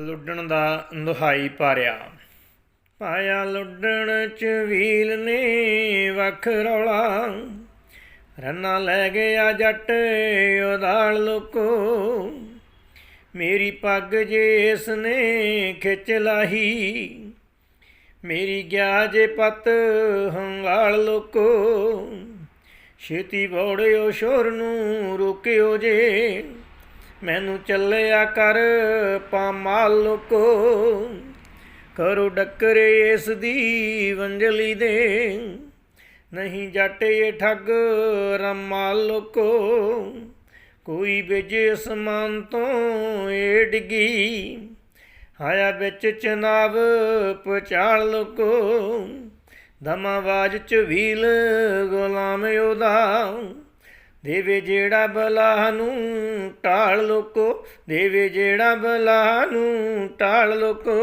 ਲੁੱਡਣ ਦਾ ਦੁਹਾਈ ਪਾਰਿਆ। ਪਾਇਆ ਲੁੱਡਣ ਚ ਵੀਲ ਨੇ ਵਖ ਰੌਲਾ। ਰੰਨਾ ਲੈ ਗਿਆ ਜੱਟ, ਉਦਾਲ ਲੋਕੋ। ਮੇਰੀ ਪੱਗ ਜੇ ਇਸ ਨੇ ਖਿੱਚ ਲਾਹੀ। ਮੇਰੀ ਗਿਆ ਜੇ ਪਤ ਹੰਗਾਲ ਲੋਕੋ। ਛੇਤੀ ਬੋੜਿਓ ਸ਼ੋਰ ਨੂੰ ਰੋਕਿਓ ਜੇ। ਮੈਨੂੰ ਚੱਲਿਆ ਕਰ ਪਾਮਾਲ ਲੋਕੋ। ਕਰੋ ਡੱਕਰੇ ਇਸ ਦੀ ਵੰਜਲੀ ਦੇ। ਨਹੀਂ ਜੱਟ ਇਹ ਠੱਗ ਰਮਾਲ ਲੋਕੋ। ਕੋਈ ਬਿਜ ਅਸਮਾਨ ਤੋਂ ਏ ਡਿੱਗੀ। ਹਾਇਆ ਵਿੱਚ ਚਨਾਬ ਪਚਾਲ ਲੋਕੋ। ਦਮਾਵਾਜ ਚ ਵੀਲ ਗੁਲਾਮ ਉਹਦਾ। ਦੇਵੇ ਜਿਹੜਾ ਬਲਾ ਨੂੰ ਟਾਲ ਲੋਕੋ ਦੇਵੇ ਜਿਹੜਾ ਬਲਾ ਨੂੰ ਟਾਲ ਲੋਕੋ।